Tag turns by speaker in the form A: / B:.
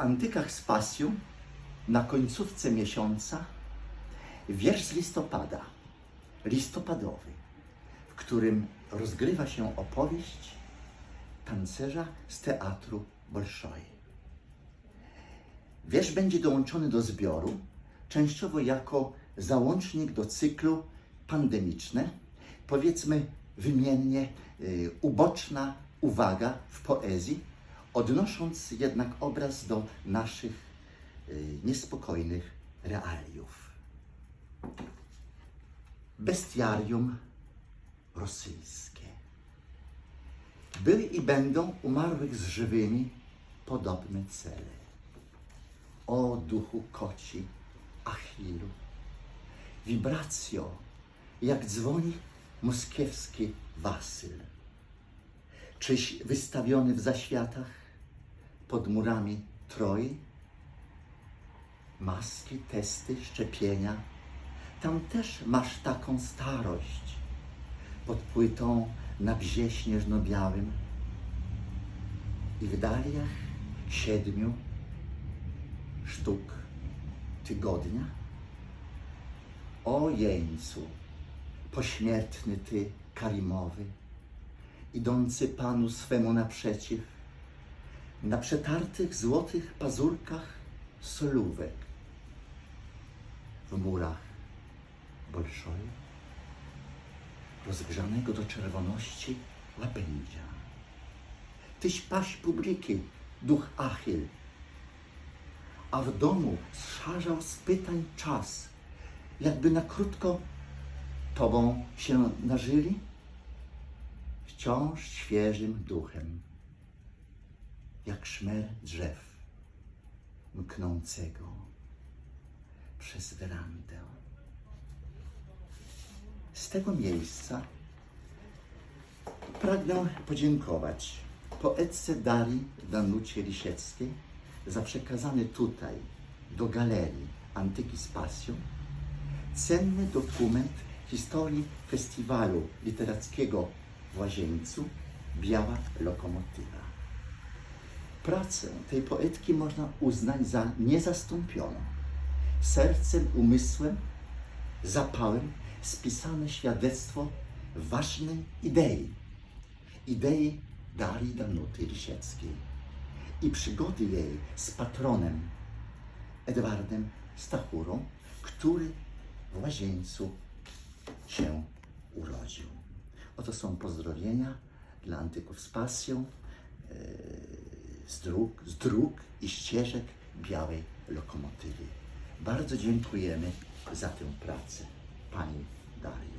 A: Antykach z pasją na końcówce miesiąca wiersz z listopada, listopadowy, w którym rozgrywa się opowieść tancerza z teatru Bolszoi. Wiersz będzie dołączony do zbioru, częściowo jako załącznik do cyklu pandemiczne, powiedzmy wymiennie y, uboczna uwaga w poezji, odnosząc jednak obraz do naszych y, niespokojnych realiów. Bestiarium rosyjskie. Byli i będą umarłych z żywymi podobne cele. O duchu koci, Achillu, wibracjo, jak dzwoni moskiewski wasyl. Czyś wystawiony w zaświatach pod murami Troi? Maski, testy, szczepienia. Tam też masz taką starość. Pod płytą na bzie śnieżno-białym i w daliach siedmiu sztuk tygodnia? O jeńcu, pośmiertny ty, Karimowy, idący Panu swemu naprzeciw, na przetartych złotych pazurkach solówek, w murach Bolszoi, rozgrzanego do czerwoności łabędzia. Tyś paść publiki, duch Achil, a w domu szarzał z pytań czas, jakby na krótko Tobą się nażyli? Wciąż świeżym duchem, jak szmer drzew mknącego przez werandę. Z tego miejsca pragnę podziękować poetce Darii Danucie Lisieckiej za przekazany tutaj do galerii Antyki z Pasją cenny dokument historii festiwalu literackiego w Łazieńcu Biała Lokomotywa. Pracę tej poetki można uznać za niezastąpioną. Sercem, umysłem, zapałem spisane świadectwo ważnej idei. Idei Darii Danuty Lisieckiej i przygody jej z patronem Edwardem Stachurą, który w Łazieńcu się urodził. Oto są pozdrowienia dla antyków z pasją, e, z dróg, z dróg i ścieżek białej lokomotywy. Bardzo dziękujemy za tę pracę, Pani Dario.